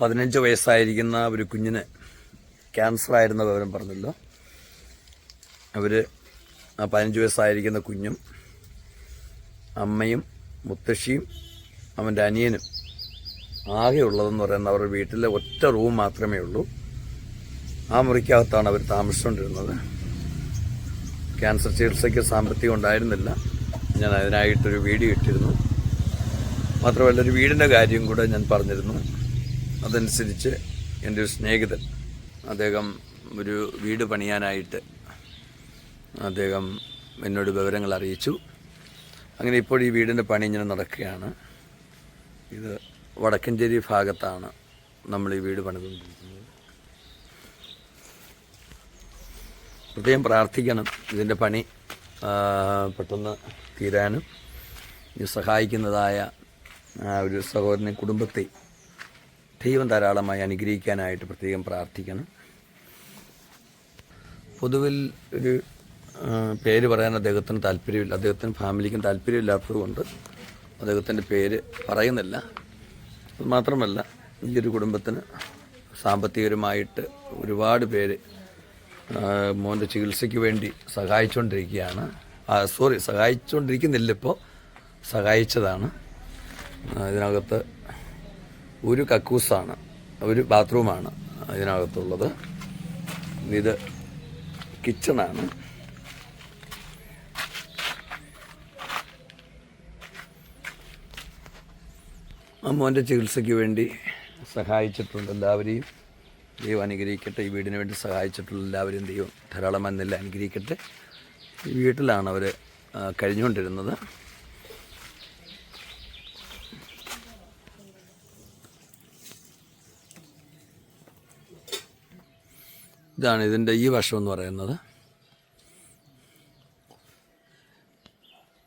പതിനഞ്ച് വയസ്സായിരിക്കുന്ന ഒരു കുഞ്ഞിന് ക്യാൻസർ ആയിരുന്ന വിവരം പറഞ്ഞല്ലോ. അവർ ആ പതിനഞ്ച് വയസ്സായിരിക്കുന്ന കുഞ്ഞും അമ്മയും മുത്തശ്ശിയും അവന്റെ അനിയനും ആകെ ഉള്ളതെന്ന് പറയുന്ന അവരുടെ വീട്ടിലെ ഒറ്റ റൂം മാത്രമേ ഉള്ളൂ. ആ മുറിക്കകത്താണ് അവർ താമസിച്ചുകൊണ്ടിരുന്നത്. ക്യാൻസർ ചികിത്സയ്ക്ക് സാമ്പത്തികം ഉണ്ടായിരുന്നില്ല. ഞാൻ അതിനായിട്ടൊരു വീഡിയോ ഇട്ടിരുന്നു. മാത്രമല്ല ഒരു വീടിന്റെ കാര്യം കൂടെ ഞാൻ പറഞ്ഞിരുന്നു. അതനുസരിച്ച് എന്റെ ഒരു സ്നേഹിതൻ അദ്ദേഹം ഒരു വീട് പണിയാനായിട്ട് അദ്ദേഹം എന്നോട് വിവരങ്ങൾ അറിയിച്ചു. അങ്ങനെ ഇപ്പോൾ ഈ വീടിന്റെ പണി ഇങ്ങനെ നടക്കുകയാണ്. ഇത് വടക്കഞ്ചേരി ഭാഗത്താണ് നമ്മൾ ഈ വീട് പണിതുകൊണ്ടിരിക്കുന്നത്. പ്രത്യേകം പ്രാർത്ഥിക്കണം ഇതിന്റെ പണി പെട്ടെന്ന് തീരാനും. ഇത് സഹായിക്കുന്നതായ ഒരു സഹോദരനെ കുടുംബത്തെ ദൈവം ധാരാളമായി അനുഗ്രഹിക്കാനായിട്ട് പ്രത്യേകം പ്രാർത്ഥിക്കണം. പൊതുവിൽ ഒരു പേര് പറയാൻ അദ്ദേഹത്തിന് താല്പര്യമില്ല. അദ്ദേഹത്തിന് ഫാമിലിക്കും താല്പര്യമില്ലാത്തതുകൊണ്ട് അദ്ദേഹത്തിന്റെ പേര് പറയുന്നില്ല. മാത്രമല്ല ഈ ഒരു കുടുംബത്തിന് സാമ്പത്തികപരമായിട്ട് ഒരുപാട് പേര് മോന്റെ ചികിത്സയ്ക്ക് വേണ്ടി സഹായിച്ചുകൊണ്ടിരിക്കുകയാണ് സോറി സഹായിച്ചുകൊണ്ടിരിക്കുന്നില്ല ഇപ്പോൾ സഹായിച്ചതാണ്. ഇതിനകത്ത് ഒരു കക്കൂസാണ് ഒരു ബാത്റൂമാണ് ഇതിനകത്തുള്ളത് ഇത് കിച്ചണാണ്. അമ്മോന്റെ ചികിത്സയ്ക്ക് വേണ്ടി സഹായിച്ചിട്ടുണ്ട് എല്ലാവരെയും. ദൈവം അനുഗ്രഹിക്കട്ടെ. ഈ വീടിന് വേണ്ടി സഹായിച്ചിട്ടുള്ള എല്ലാവരെയും ദൈവം ധാരാളം എന്നെല്ലാം അനുഗ്രഹിക്കട്ടെ. ഈ വീട്ടിലാണ് അവർ കഴിഞ്ഞുകൊണ്ടിരുന്നത്. ഇതാണ് ഇതിന്റെ ഈ വശം എന്ന് പറയുന്നത്.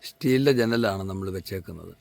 സ്റ്റീലിന്റെ ജനലാണ് നമ്മൾ വെച്ചേക്കുന്നത്.